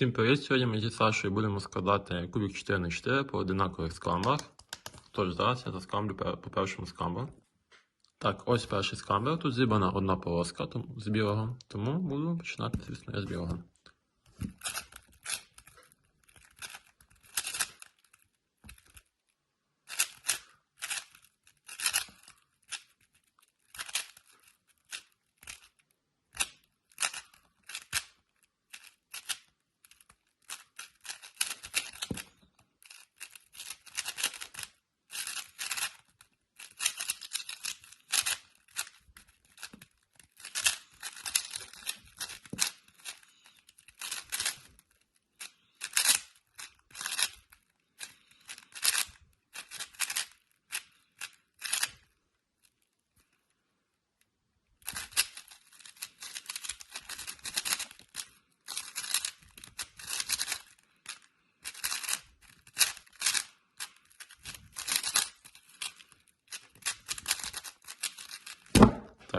Всім привіт! Сьогодні ми зі Сашою будемо складати кубик 4 на 4 по одинакових скамбах. Тож зараз я заскамблю по першому скамбу. Так, ось перший скамбер. Тут зібрана одна полоска з білого, тому буду починати, звісно, я з білого.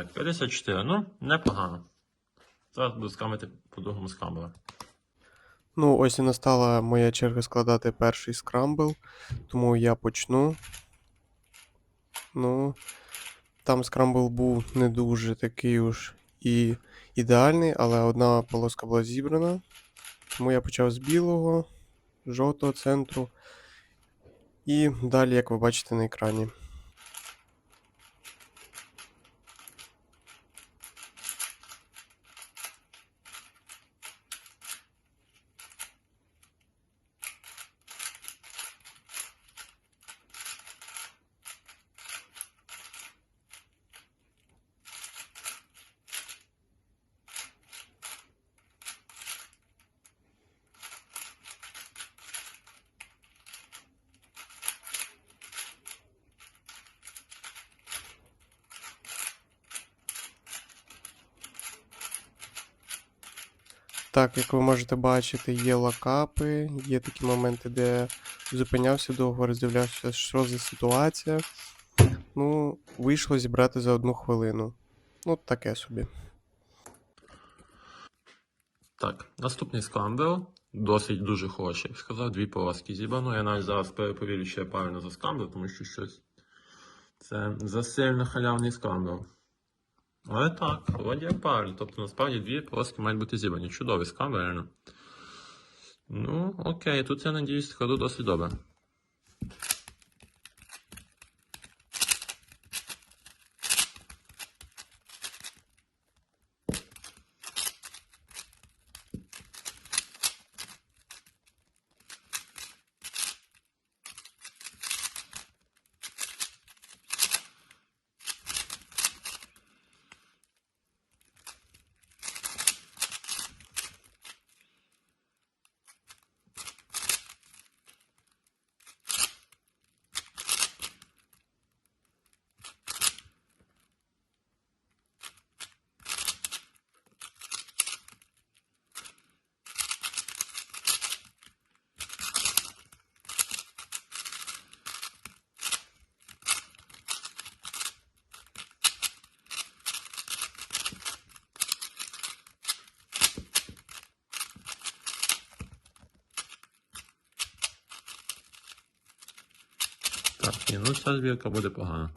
Так, 54. Ну, непогано. Зараз буду скамити по другому скамберу. Ну, ось і настала моя черга складати перший скрамбл, тому я почну. Ну, там скрамбл був не дуже такий уж і ідеальний, але одна полоска була зібрана. Тому я почав з білого, жовтого центру. І далі, як ви бачите на екрані. Так, як ви можете бачити, є лакапи, є такі моменти, де зупинявся довго, роздивлявся, що за ситуація. Ну, вийшло зібрати за одну хвилину. Ну, таке собі. Так, наступний скамбер. Досить дуже хороший. Я б сказав, дві полоски зібрано. Я навіть зараз перепровірю, що я правильно заскамбив, тому що щось. Це засильно халявний скамбер. Але так, вроді як правильно. Тобто насправді дві полоски мають бути зібрані. Чудові скамбер, реально. Ну, окей, тут я надіюсь, ходу досить добре. Ні, ну ця збірка буде погана.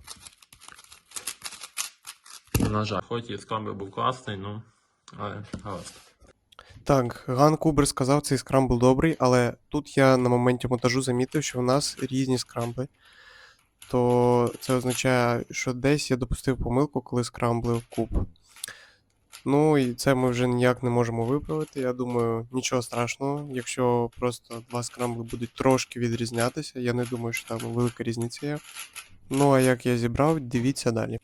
На жаль, хоч і скамбер був класний, ну, але гаразд. Так, Ган Кубер сказав, цей скрамбл добрий, але тут я на моменті монтажу замітив, що в нас різні скрамбли. То це означає, що десь я допустив помилку, коли скрамблив куб. Ну і це ми вже ніяк не можемо виправити. Я думаю, нічого страшного, якщо просто два скрамбли будуть трошки відрізнятися. Я не думаю, що там велика різниця є. Ну а як я зібрав, дивіться далі.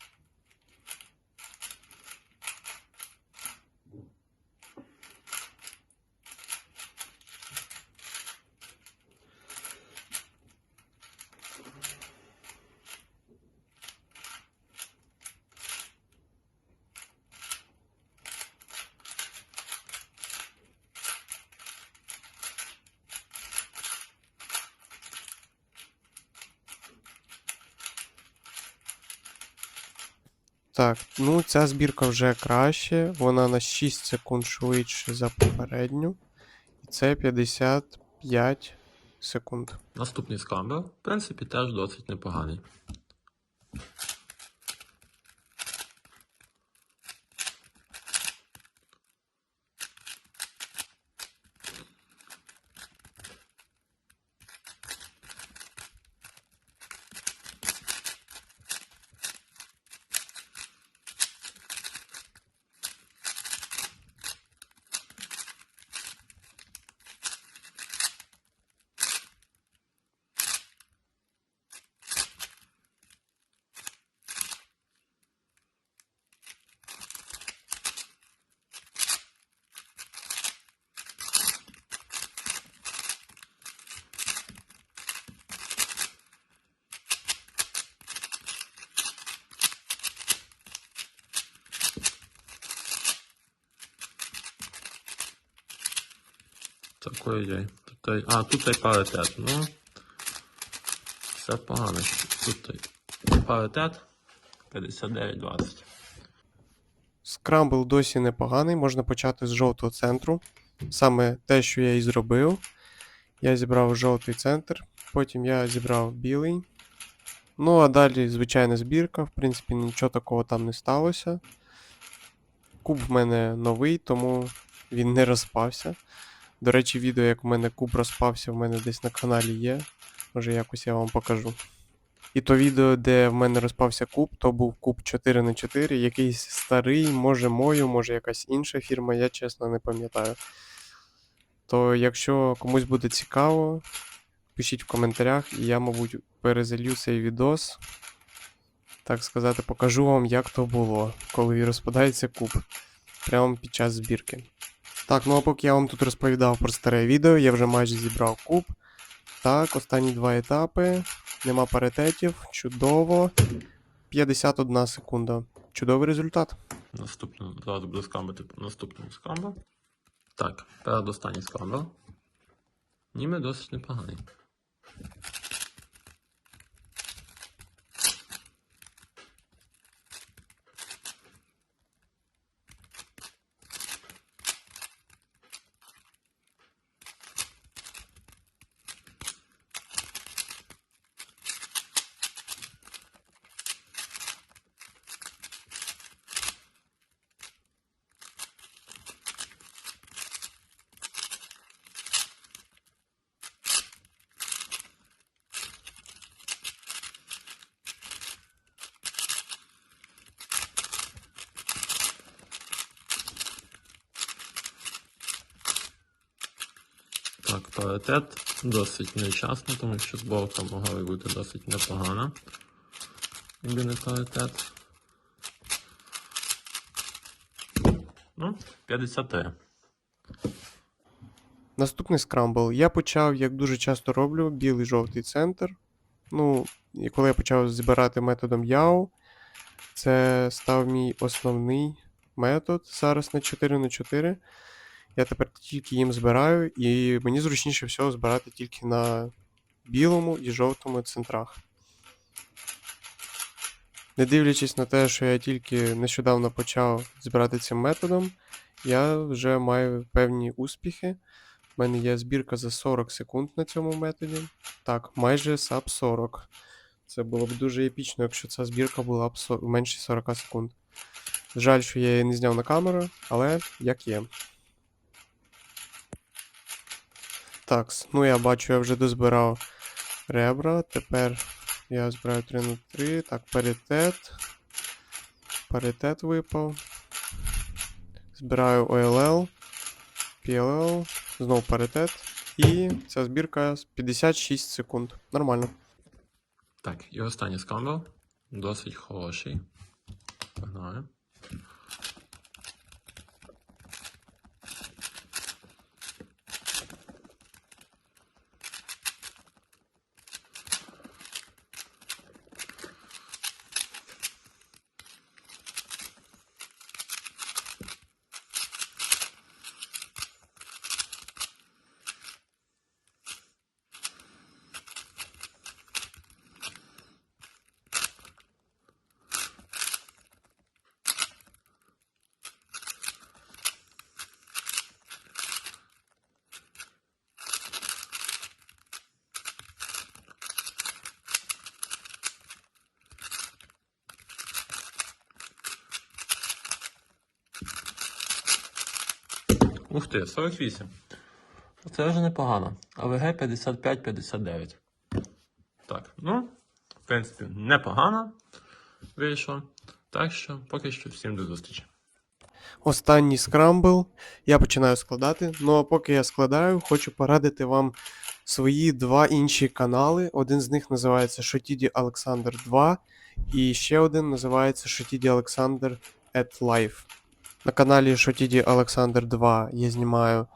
Так, ну ця збірка вже краще, вона на 6 секунд швидше за попередню. І Це 55 секунд. Наступний скамбел, в принципі, теж досить непоганий. Так, ой-ой. Тут, а, тут паритет. Ну, все погано. Тут паритет 59-20. Скрамбл досі непоганий, можна почати з жовтого центру. Саме те, що я і зробив. Я зібрав жовтий центр, потім я зібрав білий. Ну, а далі звичайна збірка, в принципі, нічого такого там не сталося. Куб в мене новий, тому він не розпався. До речі, відео, як в мене куб розпався, в мене десь на каналі є. Може, якось я вам покажу. І то відео, де в мене розпався куб, то був куб 4 на 4 якийсь старий, може мою, може якась інша фірма, я чесно не пам'ятаю. То якщо комусь буде цікаво, пишіть в коментарях, і я, мабуть, перезалью цей відос. Так сказати, покажу вам, як то було, коли розпадається куб. Прямо під час збірки. Так, ну а поки я вам тут розповідав про старе відео, я вже майже зібрав куб. Так, останні два етапи. Нема паритетів. Чудово. 51 секунда. Чудовий результат. Наступний, зараз буде скамбити по наступному скамба. Так, передостанній скамба. Ніби досить непоганий. Так, паритет досить нечасно, тому що зборка могла бути досить непогана. Якби не паритет. Ну, 53. Наступний скрамбл. Я почав, як дуже часто роблю, білий жовтий центр. Ну, і коли я почав збирати методом YAO, це став мій основний метод зараз на 4 на 4 Я тепер тільки їм збираю, і мені зручніше всього збирати тільки на білому і жовтому центрах. Не дивлячись на те, що я тільки нещодавно почав збирати цим методом, я вже маю певні успіхи. У мене є збірка за 40 секунд на цьому методі. Так, майже саб 40. Це було б дуже епічно, якщо ця збірка була б менше 40 секунд. Жаль, що я її не зняв на камеру, але як є. Так, ну я бачу, я вже дозбирав ребра. Тепер я збираю 3 на 3. Так, паритет. Паритет випав. Збираю OLL, PLL, знову паритет. І ця збірка з 56 секунд. Нормально. Так, і останній скамбл. Досить хороший. Погнали. Ти, 48. Це вже непогано. АВГ 55-59. Так, ну, в принципі, непогано вийшло. Так що, поки що всім до зустрічі. Останній скрамбл. Я починаю складати. Ну а поки я складаю, хочу порадити вам свої два інші канали. Один з них називається Шотіді Олександр 2, і ще один називається Шотіді Олександр at Life. На каналі Шотіді Олександр 2 я знімаю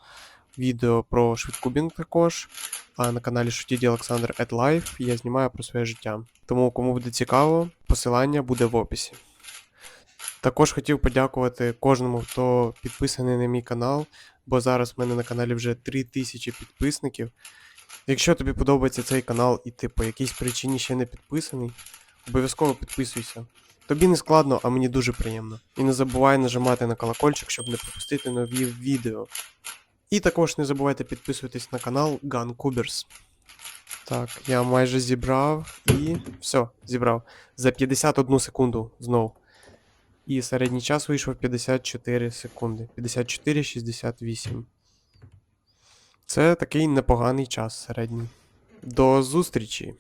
відео про швидкубінг також. А на каналі Шотіді Олександр at Life я знімаю про своє життя. Тому, кому буде цікаво, посилання буде в описі. Також хотів подякувати кожному, хто підписаний на мій канал, бо зараз в мене на каналі вже 3000 підписників. Якщо тобі подобається цей канал і ти по якійсь причині ще не підписаний, обов'язково підписуйся. Тобі не складно, а мені дуже приємно. І не забувай нажимати на колокольчик, щоб не пропустити нові відео. І також не забувайте підписуватись на канал Gun Cubers. Так, я майже зібрав і все, зібрав. За 51 секунду знову. І середній час вийшов 54 секунди. 54-68. Це такий непоганий час середній. До зустрічі!